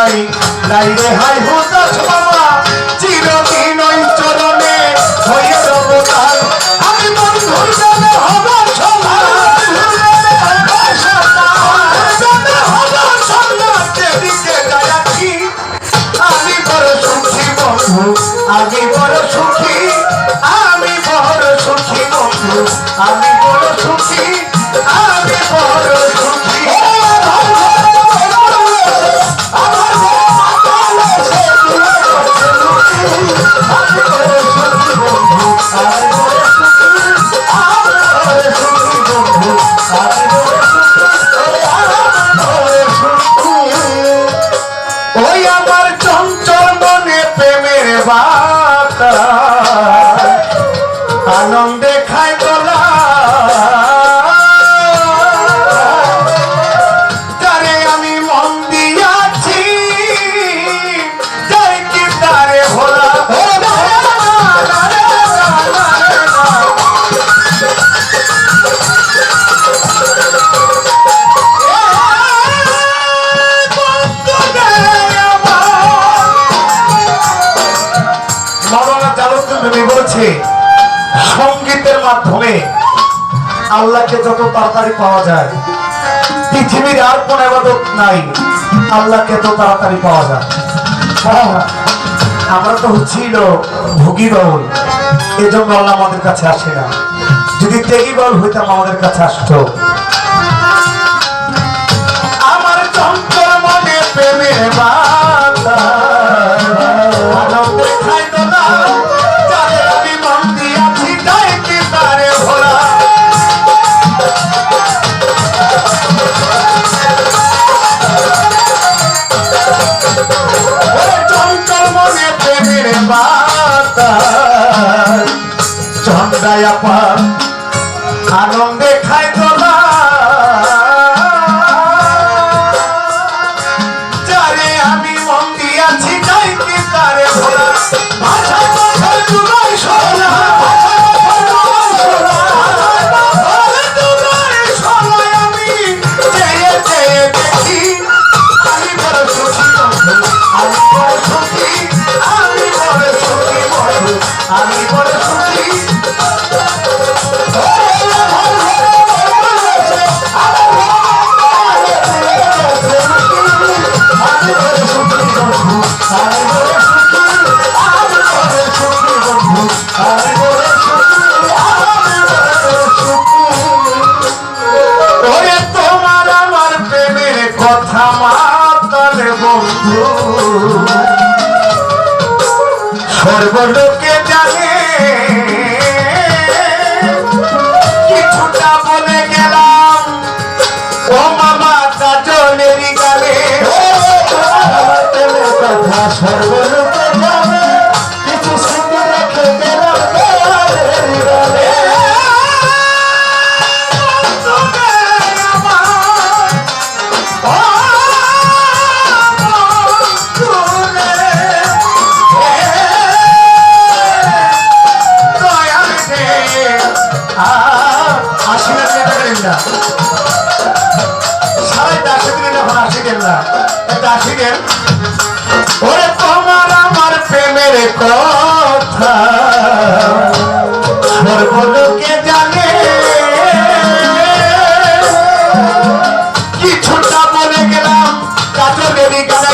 নাই নাই রে হাই হতাশ আনন্দে খায় তোলা তারে আমি মন দিয়াছি তাই কি তারে ভোলা মাওলানা সঙ্গীতের মাধ্যমে আল্লাহকে যত তাড়াতাড়ি পাওয়া যায়, পৃথিবীর আর কোন আবাদত নাই, আল্লাহকে তো তাড়াতাড়ি পাওয়া যায়। আমরা তো হচ্ছি ভোগী বাউল। এজন্য আল্লাহ আমাদের কাছে আসে না। যদি তেগি বাউল হইতাম, আমাদের কাছে আসতো। দায়াপা আনন্দে সর্বলোক কথা। সর্বলোকে জানে। কিছুটা বলে গেলাম কাজলেরই গান